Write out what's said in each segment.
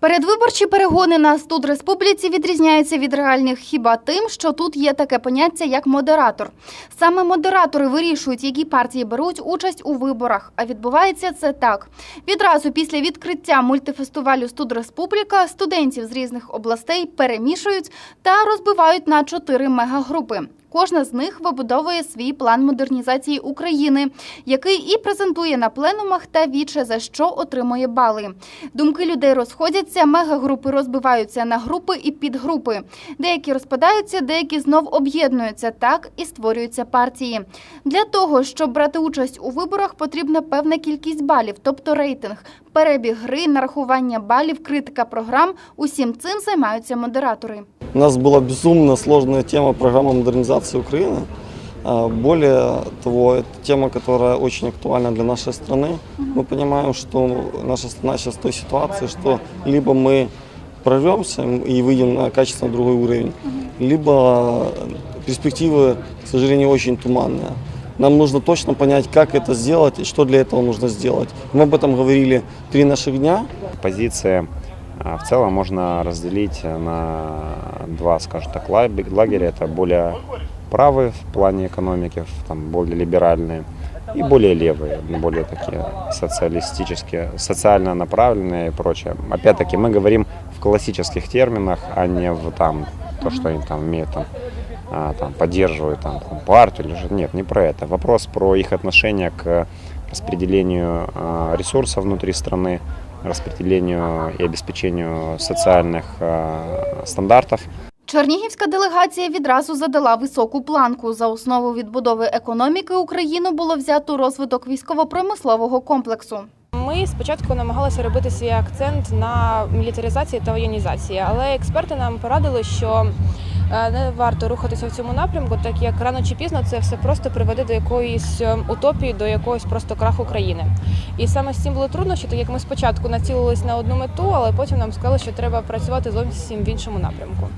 Передвиборчі перегони на студреспубліці відрізняються від реальних хіба тим, що тут є таке поняття як модератор. Саме модератори вирішують, які партії беруть участь у виборах. А відбувається це так: відразу після відкриття мультифестивалю Студреспубліка студентів з різних областей перемішують та розбивають на чотири мегагрупи. Кожна з них вибудовує свій план модернізації України, який і презентує на пленумах та віче за що отримує бали. Думки людей розходяться, мегагрупи розбиваються на групи і підгрупи. Деякі розпадаються, деякі знов об'єднуються. Так і створюються партії. Для того, щоб брати участь у виборах, потрібна певна кількість балів, тобто рейтинг, перебіг гри, нарахування балів, критика програм. Усім цим займаються модератори. У нас была безумно сложная тема программы модернизации Украины. А, Более того, это тема, которая очень актуальна для нашей страны. Мы понимаем, что наша страна сейчас в той ситуации, что либо мы прорвемся и выйдем на качественно другой уровень, либо перспективы, к сожалению, очень туманные. Нам нужно точно понять, как это сделать и что для этого нужно сделать. Мы об этом говорили три наших дня. Позиции а, в целом можно разделить на два, скажем так, лаг- лагеря. Это более правые в плане экономики, там более либеральные, и более левые, более такие социалистические, социально направленные и прочее. Опять-таки мы говорим в классических терминах, а не в там то, что они там имеют там, а, там поддерживают там, партию или нет, не про это. Вопрос про их отношение к распределению а, ресурсов внутри страны, распределению и обеспечению социальных а, стандартов. Чернігівська делегація відразу задала високу планку. За основу відбудови економіки України було взято розвиток військово-промислового комплексу. Ми спочатку намагалися робити свій акцент на мілітаризації та воєнізації, але експерти нам порадили, що е, не варто рухатися в цьому напрямку, так як рано чи пізно це все просто приведе до якоїсь е, утопії, до якогось просто краху країни. І саме з цим було труднощі, так як ми спочатку націлились на одну мету, але потім нам сказали, що треба працювати зовсім в іншому напрямку.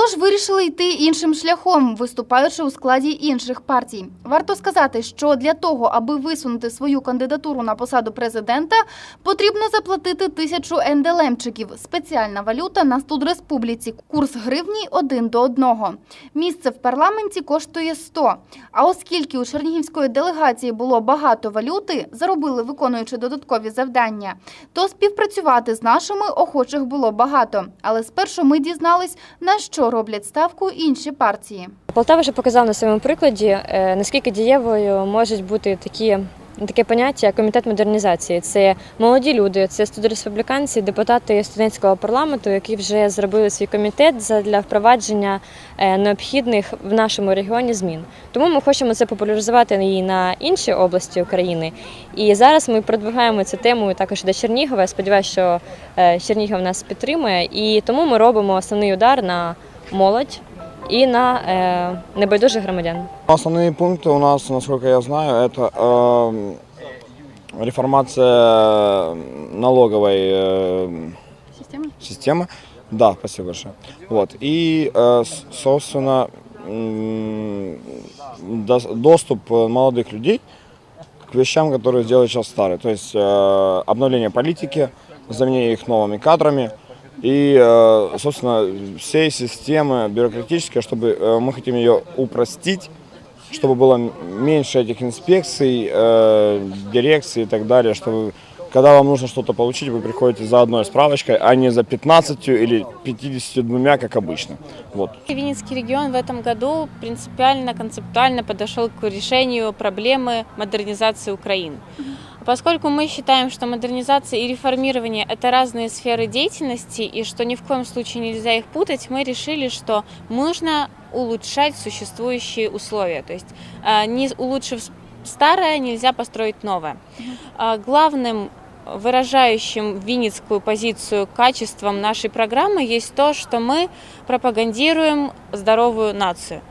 Тож вирішили йти іншим шляхом, виступаючи у складі інших партій. Варто сказати, що для того, аби висунути свою кандидатуру на посаду президента, потрібно заплатити тисячу НДЛМчиків – спеціальна валюта на студреспубліці. Курс гривні один до одного. Місце в парламенті коштує 100. А оскільки у чернігівської делегації було багато валюти, заробили виконуючи додаткові завдання, то співпрацювати з нашими охочих було багато. Але спершу ми дізнались, на що роблять ставку інші партії. Полтава вже показав на своєму прикладі, е, наскільки дієвою можуть бути такі. Таке поняття як комітет модернізації. Це молоді люди, це студреспубліканці, депутати студентського парламенту, які вже зробили свій комітет для впровадження е, необхідних в нашому регіоні змін. Тому ми хочемо це популяризувати і на інші області України. І зараз ми продвигаємо цю тему також до Чернігова. Сподіваюся, що е, Чернігів нас підтримує, і тому ми робимо основний удар на молодь і на е, небайдужих громадян. Основные пункты у нас, насколько я знаю, это эм, реформация налоговой э, системы. Да, спасибо большое. Вот. И, э, с- собственно, м, дос- доступ э, молодых людей к вещам, которые делают сейчас старые. То есть э, обновление политики, заменение их новыми кадрами и, э, собственно, всей системы бюрократической, чтобы э, мы хотим ее упростить, чтобы было м- меньше этих инспекций, э, дирекций и так далее, чтобы когда вам нужно что-то получить, вы приходите за одной справочкой, а не за 15 или 52, как обычно. Вот. Винницкий регион в этом году принципиально, концептуально подошел к решению проблемы модернизации Украины. Поскольку мы считаем, что модернизация и реформирование – это разные сферы деятельности, и что ни в коем случае нельзя их путать, мы решили, что нужно улучшать существующие условия. То есть, э, не улучшив старое, нельзя построить новое. А Главным выражающим винницкую позицию качеством нашей программы есть то, что мы пропагандируем здоровую нацию.